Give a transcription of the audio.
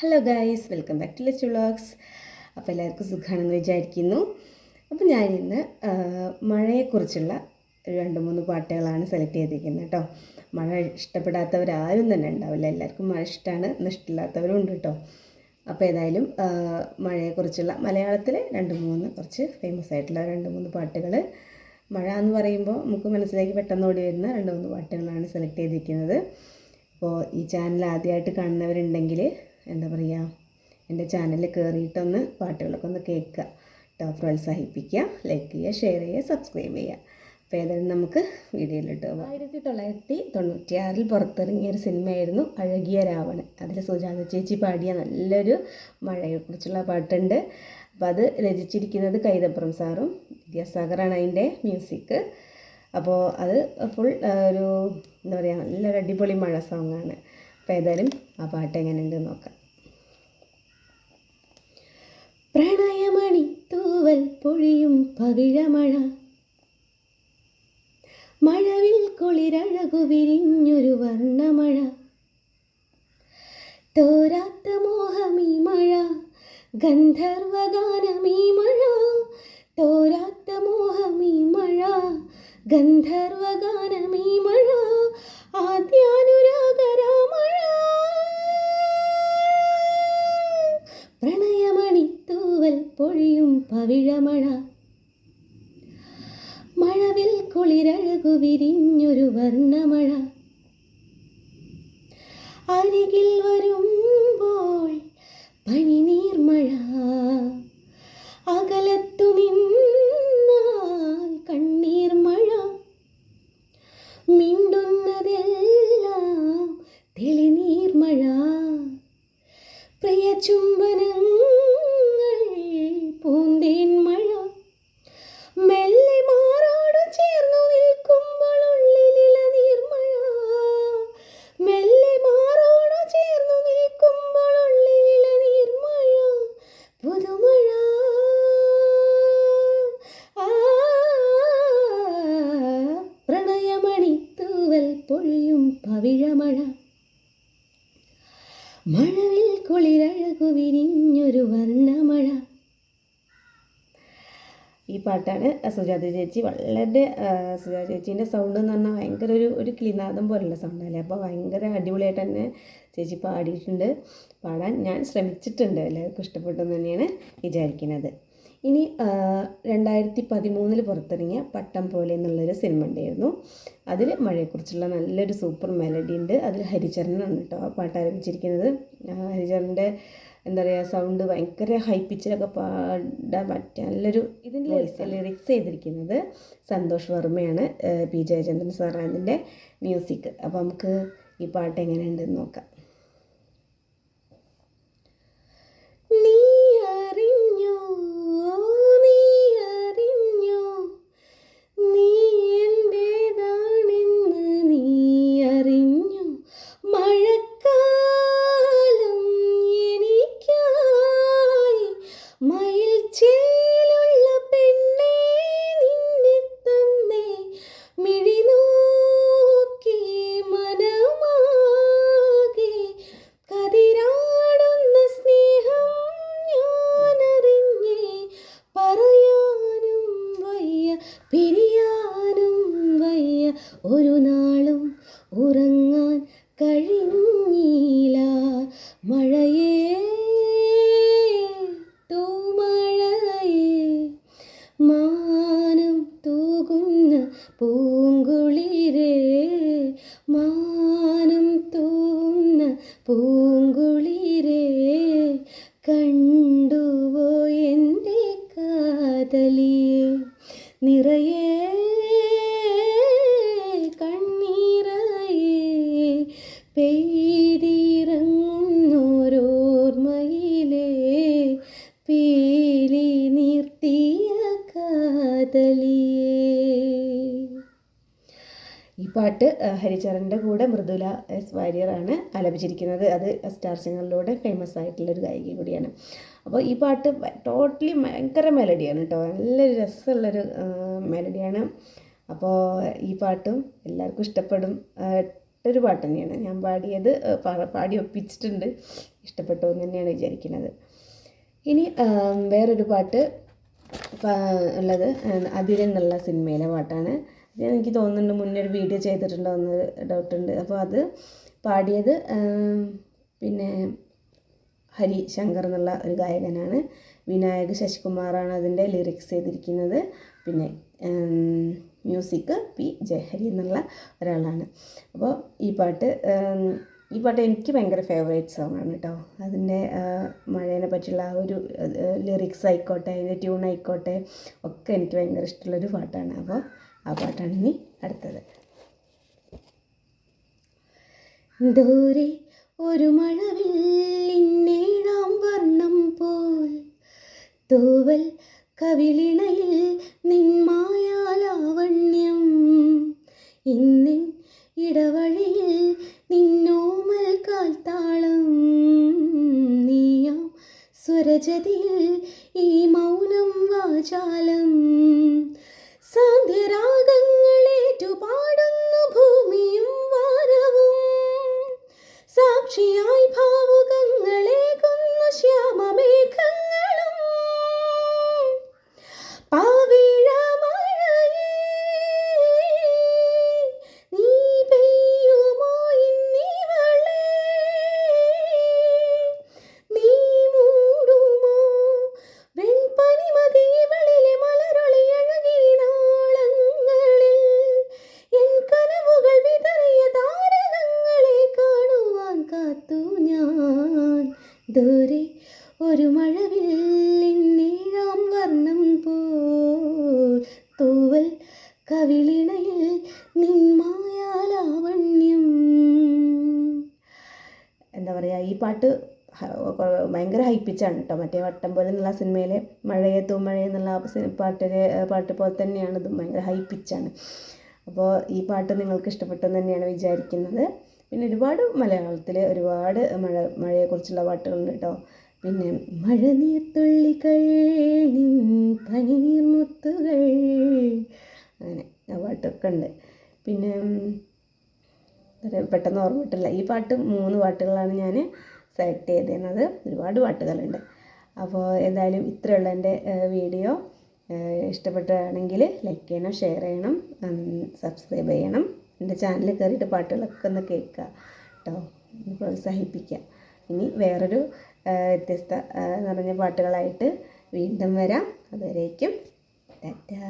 Hello guys welcome back to Lech vlogs അപ്പോൾ എല്ലാവർക്കും സുഖമാണെന്ന് വിചാരിക്കുന്നു. അപ്പോൾ ഞാനിന്ന് മഴയെക്കുറിച്ചുള്ള രണ്ട് മൂന്ന് പാട്ടുകളാണ് സെലക്ട് ചെയ്തിരിക്കുന്നത് കേട്ടോ. മഴ ഇഷ്ടപ്പെടാത്തവരാരും തന്നെ ഉണ്ടാവില്ല. എല്ലാവർക്കും മഴ ഇഷ്ടമാണ് ഇഷ്ടമില്ലാത്തവരും ഉണ്ട് കേട്ടോ. അപ്പോൾ ഏതായാലും മഴയെക്കുറിച്ചുള്ള മലയാളത്തിലെ രണ്ട് മൂന്ന് കുറച്ച് ഫേമസ് ആയിട്ടുള്ള രണ്ട് മൂന്ന് പാട്ടുകൾ മഴ എന്ന് പറയുമ്പോൾ നമുക്ക് മനസ്സിലേക്ക് പെട്ടെന്ന് ഓടി വരുന്ന രണ്ട് മൂന്ന് പാട്ടുകളാണ് സെലക്ട് ചെയ്തിരിക്കുന്നത്. അപ്പോൾ ഈ ചാനൽ ആദ്യമായിട്ട് കാണുന്നവരുണ്ടെങ്കിൽ എന്താ പറയുക എന്റെ ചാനലിൽ കയറിയിട്ടൊന്ന് പാട്ടുകളൊക്കെ ഒന്ന് കേൾക്കുക. കേട്ടോ പ്രോത്സാഹിപ്പിക്കുക ലൈക്ക് ചെയ്യുക ഷെയർ ചെയ്യുക സബ്സ്ക്രൈബ് ചെയ്യുക. അപ്പോൾ ഏതായാലും നമുക്ക് വീഡിയോയിലിട്ട് പോകാം ആയിരത്തി തൊള്ളായിരത്തി തൊണ്ണൂറ്റിയാറിൽ പുറത്തിറങ്ങിയ ഒരു സിനിമയായിരുന്നു അഴകിയ രാവണൻ. അതിൽ സുജാത ചേച്ചി പാടിയ നല്ലൊരു മഴയെക്കുറിച്ചുള്ള പാട്ടുണ്ട്. അപ്പോൾ അത് രചിച്ചിരിക്കുന്നത് കൈതപ്പുറം സാറും വിദ്യാസാഗറാണ് അതിന്റെ മ്യൂസിക് അപ്പോൾ അത് ഫുൾ ഒരു എന്താ പറയുക നല്ലൊരു അടിപൊളി മഴ സോങ്ങാണ് അപ്പോൾ ഏതായാലും ആ പാട്ട് എങ്ങനെയുണ്ടെന്ന് നോക്കാം. പ്രണയമണി തൂവൽ പൊഴിയും പവിഴമഴ. മഴവിൽ കുളിരഴകു വിരിഞ്ഞൊരു വർണമഴ. തോരാത്ത മോഹമീ മഴ ഗന്ധർവഗാനമീ മഴ. തോരാത്ത മോഹമീ മഴ ഗന്ധർവഗാനമീ മഴ. ആദ്യാനുരാഗരാമഴ പവിഴമഴ മഴവിൽ കുളിരഴകു വിരിഞ്ഞൊരു വർണമഴ. അരികിൽ വരുമ്പോൾ പനിനീർമഴ. അകലത്തു നിന്നാൽ കണ്ണീർ മഴ മിണ്ടുന്നതെല്ലാം തെളിനീർമഴ. പ്രിയ ചുംബനങ്ങൾ മഴവിൽ കുളിരഴകു വിരിഞ്ഞൊരു വർണമഴ. ഈ പാട്ടാണ് സുജാത ചേച്ചി വളരെ സുജാത ചേച്ചീന്റെ സൗണ്ട് എന്ന് പറഞ്ഞാൽ ഭയങ്കര ഒരു ഒരു കിളിനാദം പോലുള്ള സൗണ്ടല്ലേ അപ്പോൾ ഭയങ്കര അടിപൊളിയായിട്ട് തന്നെ ചേച്ചി പാടിയിട്ടുണ്ട്. പാടാൻ ഞാൻ ശ്രമിച്ചിട്ടുണ്ട്. എല്ലാവർക്കും ഇഷ്ടപ്പെട്ടു എന്ന് തന്നെയാണ് വിചാരിക്കുന്നത്. ഇനി രണ്ടായിരത്തി പതിമൂന്നിൽ പുറത്തിറങ്ങിയ പട്ടം പോലെ എന്നുള്ളൊരു സിനിമ ഉണ്ടായിരുന്നു. അതിൽ മഴയെക്കുറിച്ചുള്ള നല്ലൊരു സൂപ്പർ മെലഡി ഉണ്ട്. അതിൽ ഹരിചരണാണ് കേട്ടോ ആ പാട്ട് ആരംഭിച്ചിരിക്കുന്നത്. ഹരിചരന്റെ എന്താ പറയുക സൗണ്ട് ഭയങ്കര ഹൈ പിച്ചിലൊക്കെ പാടാൻ പറ്റിയ നല്ലൊരു ഇതിന്റെ ലിറിക്സ് ചെയ്തിരിക്കുന്നത് സന്തോഷ് വർമ്മയാണ് പി ജയചന്ദ്രൻ സാറാണ് ഇതിന്റെ മ്യൂസിക് അപ്പോൾ നമുക്ക് ഈ പാട്ട് എങ്ങനെയുണ്ടെന്ന് നോക്കാം. പൂങ്കുളിരേ കണ്ടുവോ എന്റെ കാതലിയെ നിറയെ കണ്ണീരായേ പെയ്തിറങ്ങുന്നോരോർമ്മയിലേ പാട്ട് ഹരിചരന്റെ കൂടെ മൃദുല എസ് വാര്യറാണ് ആലപിച്ചിരിക്കുന്നത്. അത് സ്റ്റാർ സിംഗറിലൂടെ ഫേമസ് ആയിട്ടുള്ളൊരു ഗായിക കൂടിയാണ്. അപ്പോൾ ഈ പാട്ട് ടോട്ടലി ഭയങ്കര മെലഡിയാണ് കേട്ടോ നല്ലൊരു രസമുള്ളൊരു മെലഡിയാണ് അപ്പോൾ ഈ പാട്ടും എല്ലാവർക്കും ഇഷ്ടപ്പെടും. ഒരു പാട്ട് തന്നെയാണ്. ഞാൻ പാടിയത് പാടി ഒപ്പിച്ചിട്ടുണ്ട്. ഇഷ്ടപ്പെട്ടു എന്ന് തന്നെയാണ് വിചാരിക്കുന്നത്. ഇനി വേറൊരു പാട്ട് ഉള്ളത് അതിരെന്നുള്ള സിനിമയിലെ പാട്ടാണ്. എനിക്ക് തോന്നുന്നുണ്ട് മുന്നേ ഒരു വീഡിയോ ചെയ്തിട്ടുണ്ടോ എന്ന് ഡൗട്ട് ഉണ്ട്. അപ്പോൾ അത് പാടിയത് പിന്നെ ഹരി ശങ്കർ എന്നുള്ള ഒരു ഗായകനാണ്. വിനായക് ശശികുമാറാണ് അതിന്റെ ലിറിക്സ് ചെയ്തിരിക്കുന്നത്. പിന്നെ മ്യൂസിക് പി ജയഹരി എന്നുള്ള ഒരാളാണ്. അപ്പോൾ ഈ പാട്ട് ഈ പാട്ട് എനിക്ക് ഭയങ്കര ഫേവറേറ്റ് സോങ് ആണ് കേട്ടോ. അതിന്റെ മഴേനെ പറ്റിയുള്ള ആ ഒരു ലിറിക്സ് ആയിക്കോട്ടെ അതിന്റെ ട്യൂൺ ആയിക്കോട്ടെ ഒക്കെ എനിക്ക് ഭയങ്കര ഇഷ്ടമുള്ളൊരു പാട്ടാണ്. അപ്പോൾ ആ പാട്ടാണ് ഇനി അടുത്തത്. ദൂരെ ഒരു മഴവില്ലിന്നേഴാം വർണം പോൽ തൂവൽ കവിളിണയിൽ നിന്മായാലാവണ്യം ഇന്നിൻ ഇടവഴിയിൽ നിന്നോമൽ കാൽത്താളം. നീയാം സ്വരജതിയിൽ ഈ മൗനം വാചാലം. സാന്ധ്യരാഗങ്ങളേറ്റു പാടുന്നു ഈ പാട്ട് ഭയങ്കര ഹൈപ്പിച്ചാണ് കേട്ടോ മറ്റേ വട്ടം പോലെ എന്നുള്ള സിനിമയിലെ മഴയെ മഴ എന്നുള്ള പാട്ടിലെ പാട്ട് പോലെ തന്നെയാണ് ഇതും ഭയങ്കര ഹൈപ്പിച്ചാണ്. അപ്പോൾ ഈ പാട്ട് നിങ്ങൾക്ക് ഇഷ്ടപ്പെട്ടെന്ന് തന്നെയാണ് വിചാരിക്കുന്നത്. പിന്നെ ഒരുപാട് മലയാളത്തിൽ ഒരുപാട് മഴ മഴയെക്കുറിച്ചുള്ള പാട്ടുകളുണ്ട് കേട്ടോ പിന്നെ മഴനീർത്തുള്ളികൾ പനിനീർമുത്തുകൾ അങ്ങനെ ആ പാട്ടൊക്കെ ഉണ്ട്. പിന്നെ പെട്ടെന്ന് ഓർമ്മ കിട്ടില്ല ഈ പാട്ട് മൂന്ന് പാട്ടുകളാണ് ഞാൻ സെലക്ട് ചെയ്തിരുന്നത്. ഒരുപാട് പാട്ടുകളുണ്ട്. അപ്പോൾ എന്തായാലും ഇത്രയുള്ള എന്റെ വീഡിയോ. ഇഷ്ടപ്പെട്ടാണെങ്കിൽ ലൈക്ക് ചെയ്യണം ഷെയർ ചെയ്യണം സബ്സ്ക്രൈബ് ചെയ്യണം. എന്റെ ചാനൽ കയറിയിട്ട് പാട്ടുകളൊക്കെ ഒന്ന് കേൾക്കുക കേട്ടോ പ്രോത്സാഹിപ്പിക്കുക. ഇനി വേറൊരു വ്യത്യസ്ത നിറഞ്ഞ പാട്ടുകളായിട്ട് വീണ്ടും വരാം. അതുവരേക്കും ടാറ്റാ.